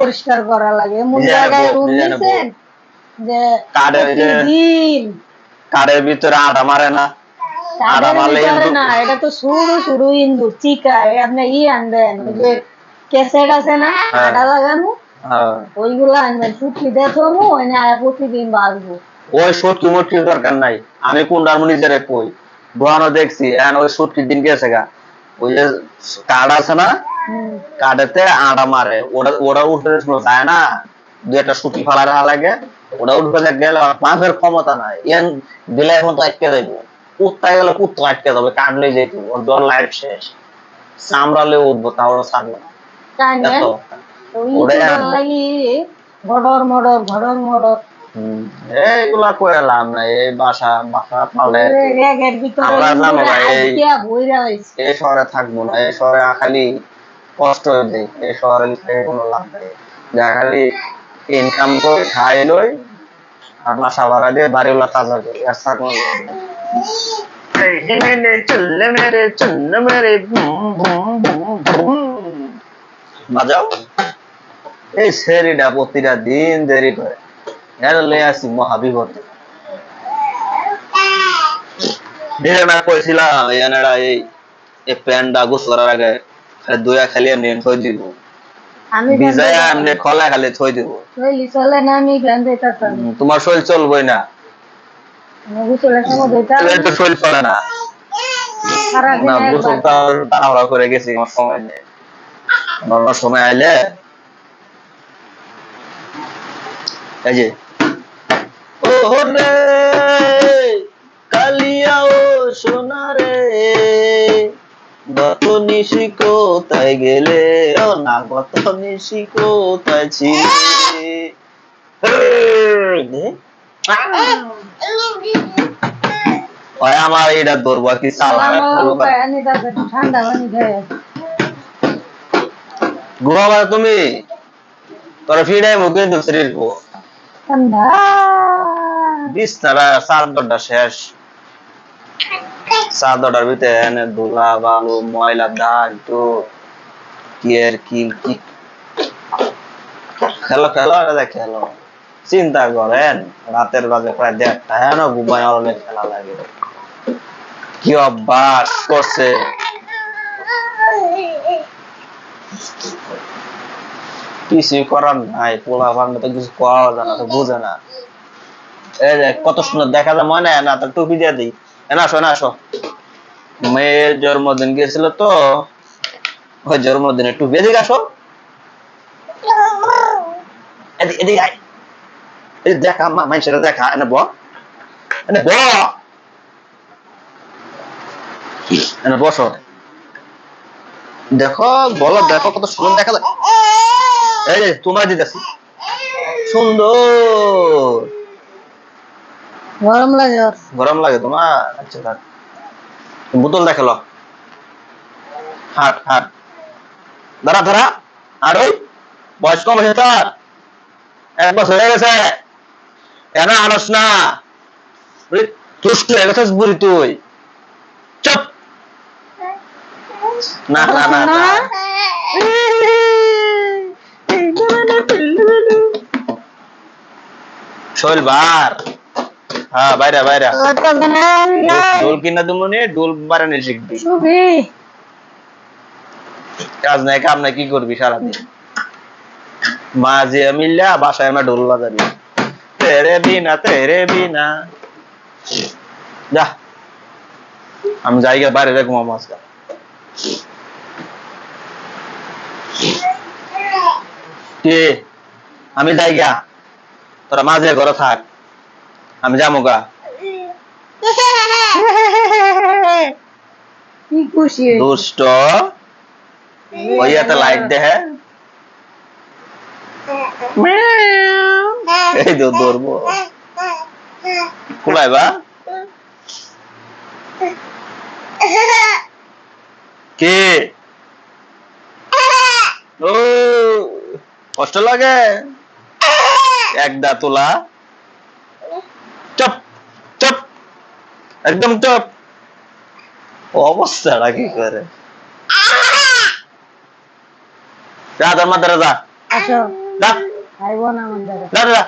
পরিষ্কার করা লাগে। এমন জায়গায় রুম নিছেন যে কাঠের ভিতরে আটা মারে না। আটা মারলে না এটা তো শুরু শুরু ইন্দুর চিকা আপনি ই আনবেন। ওই যে ক্যাসেট আছে না হ্যাঁ। আটা লাগানো হ্যাঁ। আনবেন ফুটকি দেখো ওই না প্রতিদিন বাঁচবো। ওই সত্যি মুটকির দরকার নাই। আমি কোনটার নিজেরে কই। দোয়ানো দেখছি এখন ওই দিন গেছে গা। ওই যে কার্ড আছে না কার্ডেতে আটা মারে। উঠতে শুনো যায় না দু একটা সুটি লাগে। ওটা উঠবে গেলে পাঁচের ক্ষমতা নাই। ইয়ান দিলে এখন তো আটকে যাইব। কুত্তা গেলে কুত্তা আটকে যাবে কাটলে যেত ওর দর লাইফ শেষ। সামরালে উঠবো তাও ছাড়বে ঘটর মডর ঘটর মডর। এইগুলা করে লাভ নাই। এই বাসা বাসা পালে আমরা। এই শহরে থাকব না এই শহরে খালি কষ্ট হয়ে যায় এই শহরে থেকে কোনো লাভ নেই যা খালি ইনকাম করে খাই লই আর বাসা ভাড়া দিয়ে তাজা করি আর থাকব না। এই মেরে চল্লে মেরে চল্লে মেরে বুম বুম বুম বুম। বাজাও এই সেরিটা প্রতিটা দিন দেরি করে এর লই আসি মহাবিপদে ধীরে না কইছিলাম এই এই প্যান্টটা আগে দুয়া খালি এমনি থই দিব। আমি ভিজায়া এমনি খলা খালি থই দিব। চলি চলে না আমি গান দিতাম তোমার শরীর চলবই না। আমি তো শরীর চলে না। না গোসলটা তাড়াহুড়া করে গেছি আমার সময় নেই। আমার সময় আইলে এই যে। ও কালিয়া ও সোনা রে। গত নিশি কোথায় গেলে? ও না গত নিশি কোথায় ছিলে? ওই আমার এটা ধরবো কি চালা? আমার উপায় আনি তারপর একটু ঠান্ডা পানি খাই ঘুমাবা তুমি? তোর ফিরে মুখে কো ঠান্ডা। বিস্তারা চাদরটা শেষ। চাদরটার ভিতরে এনে ধুলা বালু, ময়লা দাগ তো কি আর কি কি? খেলো খেলো এটা খেলো। চিন্তা করেন, রাতের বাজে প্রায় দেড়টা হ্যাঁ না ঘুমায় অনেক খেলা লাগে। কি অভ্যাস করছে? কিছুই করার নাই, পোলা ভাঙলে তো কিছু করা যায় না, তো বুঝে না। এই যে, কত সুন্দর দেখা যায়, মনে হয় না, তো টুপি দিয়ে দিই। এনা আসো না আসো। মেয়ের জন্মদিন গিয়েছিল তো ওই জন্মদিনে টুপি এদিকে আসো এদিকে আয়। দেখা মানুষের দেখা এনে ব। এনে ব। এনে বসো। দেখো বলো দেখো কত সুন্দর দেখা যায়। এই যে তোমার দিতেছি সুন্দর। গরম লাগে। গরম লাগে তোমার। আচ্ছা বোতল দেখাল হাট হাট। ধরা ধরা আর ওই বয়স কম তার। এক বছর হয়ে গেছে। কেন আনস না। দুষ্ট হয়ে গেছিস বুড়ি তুই। চুপ। না না না। শৈল, বার। হ্যাঁ বাইরে বাইরে। ডোল কিনা তুমি ডোল বাড়ানি শিখবি। কাজ নাই কাম নাই কি করবি সারাদিন? মা যে মিল্লা বাসায় আমরা ঢোল বাজাবি। তেরে বিনা তেরে বিনা। যা। আমি যাই গে বাইরে রে ঘুমাবো আজকে। কে? আমি যাই গা তোরা মাঝে ঘরে থাক। আমি যাব গা। কি খুশি। দুষ্ট। ওই এত লাইট দেহে এই তো ধরবো। কোলায় বা? কে? ও কষ্ট লাগে? একদা তোলা চপ চপ একদম চপ অবস্থাটা কি করে যা তোর মাথায় যা যা আসো যা আইব না আমাদের যা যা